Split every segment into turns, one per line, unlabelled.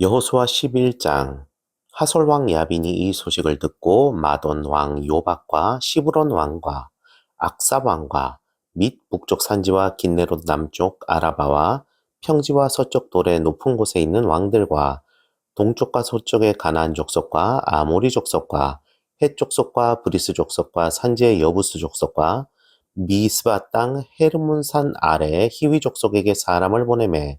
여호수아 11장 하솔 왕 야빈이 이 소식을 듣고 마돈 왕 요박과 시브론 왕과 악삽 왕과 및 북쪽 산지와 긴네롯 남쪽 아라바와 평지와 서쪽 돌의 높은 곳에 있는 왕들과 동쪽과 서쪽의 가나안 족속과 아모리 족속과 헷 족속과 브리스 족속과 산지의 여부스 족속과 미스바 땅 헤르몬산 아래의 히위 족속에게 사람을 보내매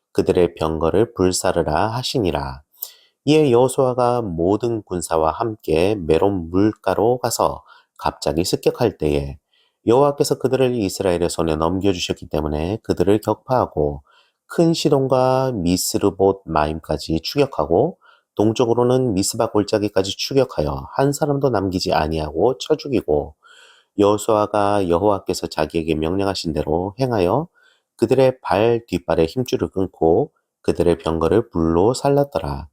그들의 병거를 불사르라 하시니라. 이에 여호수아가 모든 군사와 함께 메론 물가로 가서 갑자기 습격할 때에 여호와께서 그들을 이스라엘의 손에 넘겨주셨기 때문에 그들을 격파하고 큰 시돈과 미스르봇 마임까지 추격하고 동쪽으로는 미스바 골짜기까지 추격하여 한 사람도 남기지 아니하고 쳐 죽이고 여호수아가 여호와께서 자기에게 명령하신 대로 행하여 그들의 발 뒷발에 힘줄을 끊고 그들의 병거를 불로 살랐더라.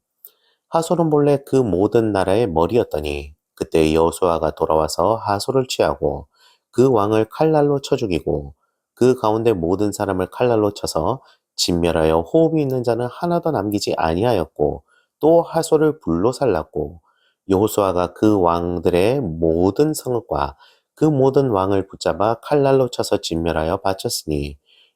하솔은 본래 그 모든 나라의 머리였더니 그때 여호수아가 돌아와서 하솔을 취하고 그 왕을 칼날로 쳐 죽이고 그 가운데 모든 사람을 칼날로 쳐서 진멸하여 호흡이 있는 자는 하나도 남기지 아니하였고 또 하솔을 불로 살랐고 여호수아가 그 왕들의 모든 성읍과 그 모든 왕을 붙잡아 칼날로 쳐서 진멸하여 바쳤으니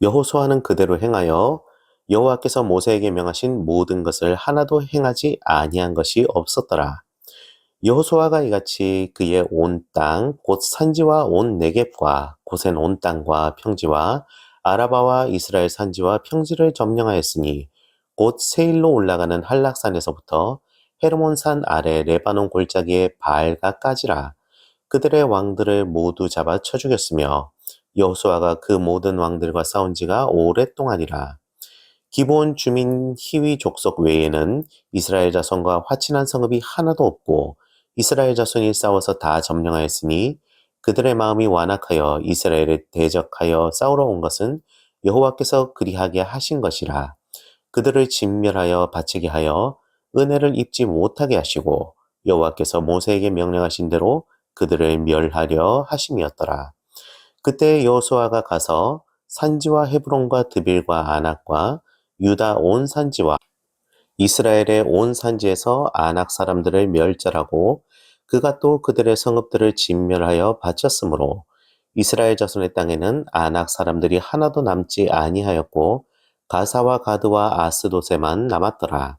여호수아는 그대로 행하여 여호와께서 모세에게 명하신 모든 것을 하나도 행하지 아니한 것이 없었더라. 여호수아가 이같이 그의 온 땅, 곧 산지와 온 네겝과 고센 온 땅과 평지와 아라바와 이스라엘 산지와 평지를 점령하였으니 곧 세일로 올라가는 한락산에서부터 헤르몬산 아래 레바논 골짜기의 바알가까지라 그들의 왕들을 모두 잡아 쳐 죽였으며 여호수아가 그 모든 왕들과 싸운 지가 오랫동안이라 기본 주민 히위 족속 외에는 이스라엘 자손과 화친한 성읍이 하나도 없고 이스라엘 자손이 싸워서 다 점령하였으니 그들의 마음이 완악하여 이스라엘에 대적하여 싸우러 온 것은 여호와께서 그리하게 하신 것이라 그들을 진멸하여 바치게 하여 은혜를 입지 못하게 하시고 여호와께서 모세에게 명령하신 대로 그들을 멸하려 하심이었더라. 그때 여호수아가 가서 산지와 헤브론과 드빌과 아낙과 유다 온 산지와 이스라엘의 온 산지에서 아낙 사람들을 멸절하고 그가 또 그들의 성읍들을 진멸하여 바쳤으므로 이스라엘 자손의 땅에는 아낙 사람들이 하나도 남지 아니하였고 가사와 가드와 아스도세만 남았더라.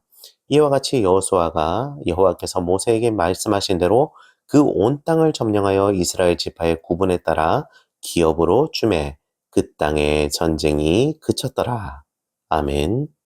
이와 같이 여호수아가 여호와께서 모세에게 말씀하신 대로 그 온 땅을 점령하여 이스라엘 지파의 구분에 따라 기업으로 주매 그 땅의 전쟁이 그쳤더라. 아멘.